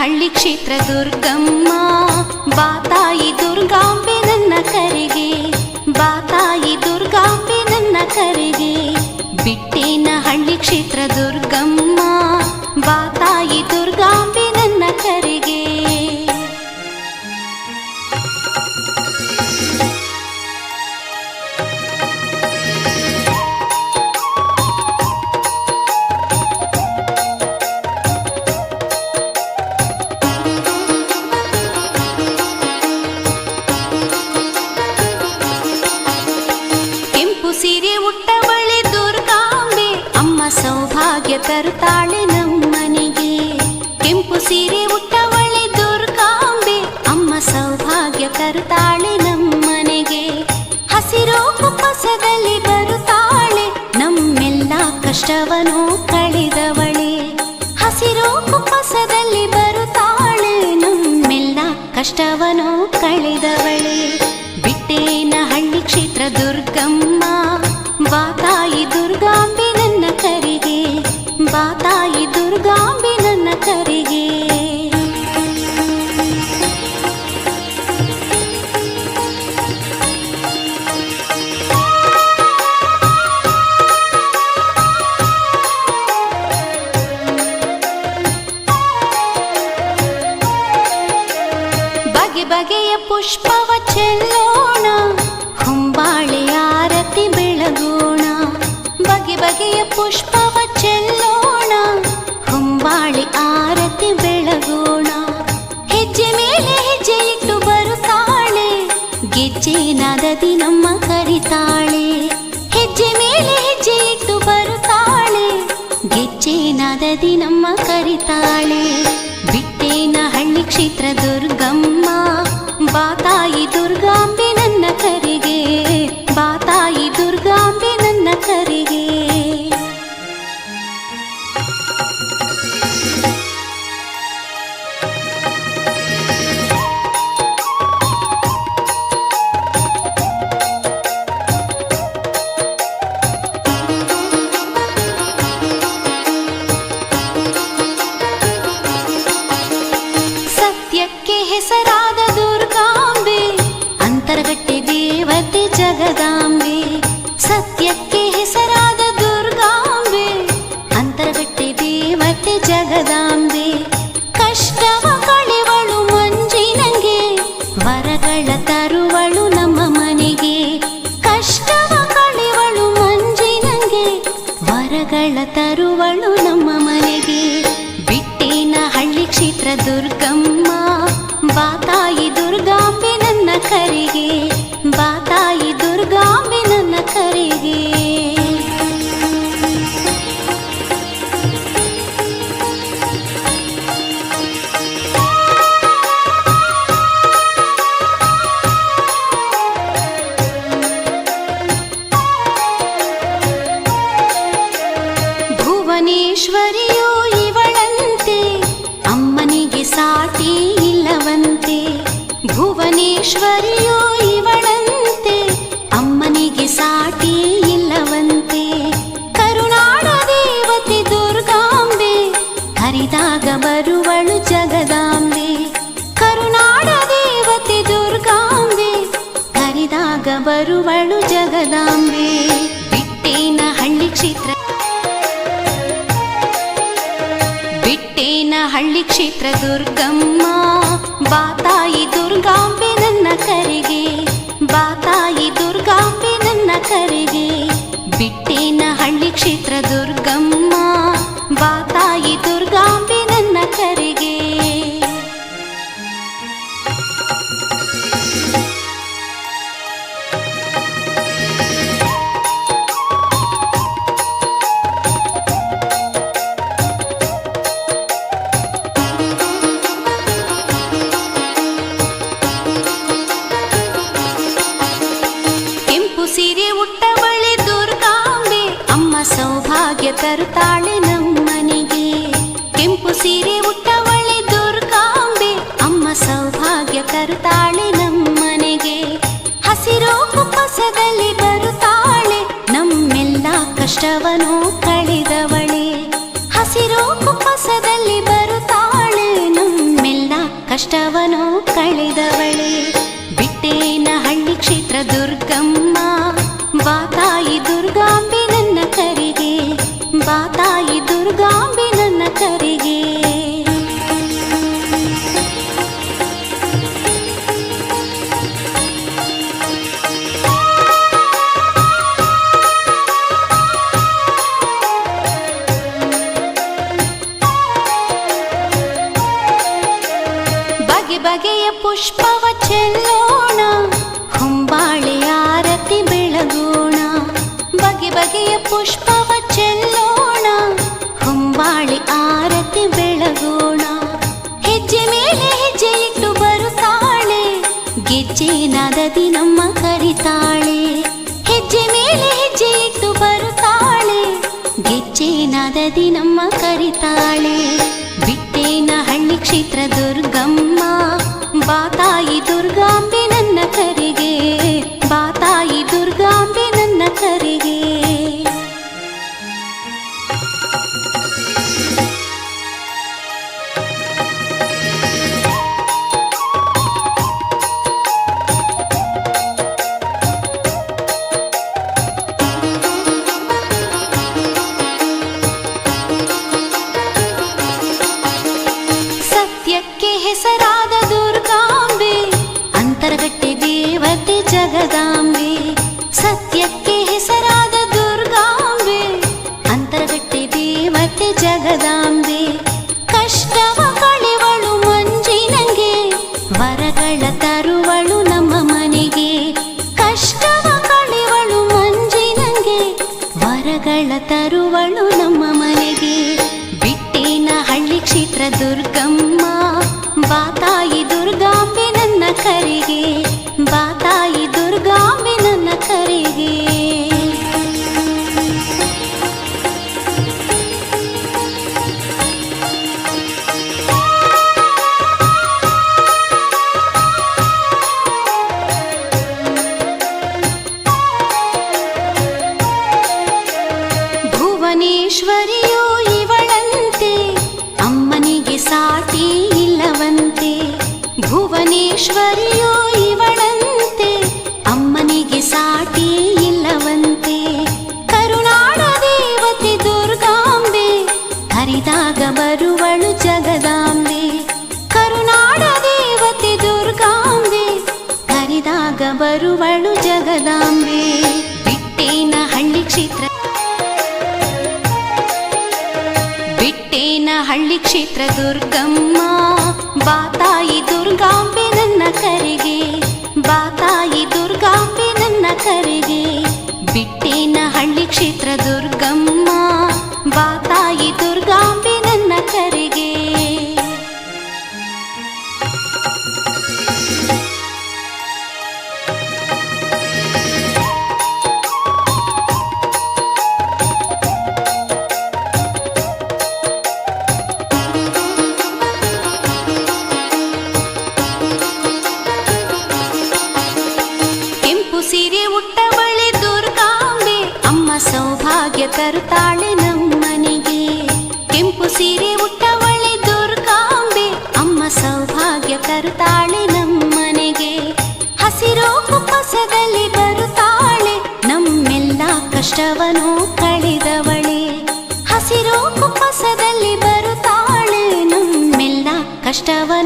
ಹಳ್ಳಿ ಕ್ಷೇತ್ರ ದುರ್ಗಮ್ಮ ಬಾತಾಯಿ ದುರ್ಗಾಂಬೆ ನನ್ನ ಕರೆಗೆ ಬಾತಾಯಿ ದುರ್ಗಾಂಬೆ ನನ್ನ ಕರೆಗೆ. ಬಿಟ್ಟೇನ ಹಳ್ಳಿ ಕ್ಷೇತ್ರ ದುರ್ಗಮ್ಮ ಸೌಭಾಗ್ಯ ತರುತ್ತಾಳೆ ನಮ್ಮನೆಗೆ. ಕೆಂಪು ಸೀರೆ ಉಟ್ಟವಳೆ ದುರ್ಗಾಂಬೆ ಅಮ್ಮ ಸೌಭಾಗ್ಯ ತರುತ್ತಾಳೆ ನಮ್ಮನೆಗೆ. ಹಸಿರು ಕುಪ್ಪಸದಲ್ಲಿ ಬರುತ್ತಾಳೆ, ನಮ್ಮೆಲ್ಲ ಕಷ್ಟವನು ಕಳೆದವಳೆ. ಹಸಿರು ಕುಪ್ಪಸದಲ್ಲಿ ಬರುತ್ತಾಳೆ, ನಮ್ಮೆಲ್ಲ ಕಷ್ಟವನು ಕಳೆದವಳೆ. ಬಿಟ್ಟೇನ ಹಳ್ಳಿ ಕ್ಷೇತ್ರ ದುರ್ಗಮ್ಮ ಪುಷ್ಪವ ಚೆಲ್ಲೋಣ ಹೊಂಬಾಳೆ ಆರತಿ ಬೆಳಗೋಣ. ಬಗೆ ಬಗೆಯ ಪುಷ್ಪವ ಚೆಲ್ಲೋಣ ಹೊಂಬಾಳೆ ಆರತಿ ಬೆಳಗೋಣ. ಹೆಜ್ಜೆ ಮೇಲೆ ಹೆಜ್ಜೆ ಇಟ್ಟು ಬರುತ್ತಾಳೆ ಗೆಜ್ಜೆ ನಾದದಿ ನಮ್ಮ ಕರಿತಾಳೆ. ಹೆಜ್ಜೆ ಮೇಲೆ ಹೆಜ್ಜೆ ಇಟ್ಟು ಬರುತ್ತಾಳೆ ಗೆಜ್ಜೆ ನಾದದಿ ನಮ್ಮ ಕರಿತಾಳೆ. ವರಗಳ ತರುವಳು ನಮ್ಮ ಮನೆಗೆ. ಬಿಟ್ಟೇನ ಹಳ್ಳಿ ಕ್ಷೇತ್ರ ದುರ್ಗಮ್ಮ ಬಾತಾಯಿ ದುರ್ಗಾಂಬೆ ನನ್ನ ಕರೆಗೆ. ಇವಳಂತೆ, ಅಮ್ಮನಿಗೆ ಸಾಟಿ ಇಲ್ಲವಂತೆ. ಕರುಣಾಡ ದೇವತೆ ದುರ್ಗಾಂಬೆ ಕರಿದಾಗ ಬರುವಳು ಜಗದಾಂಬೆ. ಕರುಣಾಡ ದೇವತೆ ದುರ್ಗಾಂಬೆ ಕರಿದಾಗ ಬರುವಳು ಜಗದಾಂಬೆ. ಬಿಟ್ಟೇನ ಕ್ಷೇತ್ರ ಬಿಟ್ಟೇನ ಹಳ್ಳಿ ಕ್ಷೇತ್ರ ದುರ್ಗಮ್ಮ ಬಾತಾಯಿ ದುರ್ಗಾಂಬೆ. ತರುತ್ತಾಳೆ ನಮ್ಮನೆಗೆ. ಕೆಂಪು ಸೀರೆ ಉಟ್ಟವಳೆ ದುರ್ಗಾಂಬೆ. ಅಮ್ಮ ಸೌಭಾಗ್ಯ ತರುತ್ತಾಳೆ ನಮ್ಮನೆಗೆ. ಹಸಿರು ಕುಪ್ಪಸದಲ್ಲಿ ಬರುತ್ತಾಳೆ. ನಮ್ಮೆಲ್ಲ ಕಷ್ಟವನು ಕಳೆದವಳೆ. ಹಸಿರು ಕುಪ್ಪಸದಲ್ಲಿ ಬರುತ್ತಾಳೆ. ನಮ್ಮೆಲ್ಲ ಕಷ್ಟವನು ಬಗೆ ಬಗೆಯ ಪುಷ್ಪವ ಚೆಲ್ಲೋಣ ಹೊಂಬಾಳೆ ಆರತಿ ಬೆಳಗೋಣ. ಬಗೆ ಬಗೆಯ ಪುಷ್ಪವ ಚೆಲ್ಲೋಣ ಹೊಂಬಾಳೆ ಆರತಿ ಬೆಳಗೋಣ. ಹೆಜ್ಜೆ ಮೇಲೆ ಹೆಜ್ಜೆ ಇಟ್ಟು ಬರುತ್ತಾಳೆ ಗೆಜ್ಜೆ ನದದಿ ನಮ್ಮ ಕರಿತಾಳೆ. ಹೆಜ್ಜೆ ಮೇಲೆ ಹೆಜ್ಜೆ ಇಟ್ಟು ಬರುತ್ತಾಳೆ ಗೆಜ್ಜೆ ನದದಿ ನಮ್ಮ ಕರಿತಾಳೆ. ಬಿಟ್ಟೇನ ಕ್ಷೇತ್ರ ದುರ್ಗಮ್ಮ ಬಾತಾಯಿ ದುರ್ಗಾಂಬೆ ನನ್ನ ಕರೆಗೆ ಜಗದಾಂಬೆ. ಕಷ್ಟವ ಕಳೆವಳು ಮಂಜಿನಂಗೆ. ವರಗಳ ತರುವಳು ನಮ್ಮ ಮನೆಗೆ. ಕಷ್ಟವ ಕಳೆವಳು ಮಂಜಿನಂಗೆ. ವರಗಳ ತರುವಳು ನಮ್ಮ ಮನೆಗೆ. ಬಿಟ್ಟಿನ ಹಳ್ಳಿ ಕ್ಷೇತ್ರ ದುರ್ಗಮ್ಮ. ಬಾತಾಯಿ ದುರ್ಗಾಂಬೆ ನನ್ನ ಕರೆಗೆ. ಬಾತಾಯಿ ಹಳ್ಳಿ ಕ್ಷೇತ್ರ ದುರ್ಗಮ್ಮ ಬಾತಾಯಿ ದುರ್ಗಾಂಬೆ ನನ್ನ ಕರೆಗೆ ಬಾತಾಯಿ ದುರ್ಗಾಂಬೆ ನನ್ನ ಕರೆಗೆ. ಬಿಟ್ಟೇನ ಹಳ್ಳಿ ಕ್ಷೇತ್ರ ದುರ್ಗಮ್ಮ ಬಾತಾಯಿ ತರುತ್ತಾಳೆ ನಮ್ಮನೆಗೆ. ಕೆಂಪು ಸೀರೆ ಉಟ್ಟವಳೆ ದುರ್ಗಾಂಬೆ ಅಮ್ಮ ಸೌಭಾಗ್ಯ ತರುತ್ತಾಳೆ ನಮ್ಮನೆಗೆ. ಹಸಿರು ಕುಪ್ಪಸದಲ್ಲಿ ಬರುತ್ತಾಳೆ, ನಮ್ಮೆಲ್ಲ ಕಷ್ಟವನು ಕಳೆದವಳೆ. ಹಸಿರು ಕುಪ್ಪಸದಲ್ಲಿ ಬರುತ್ತಾಳೆ, ನಮ್ಮೆಲ್ಲ ಕಳೆದವಳೆ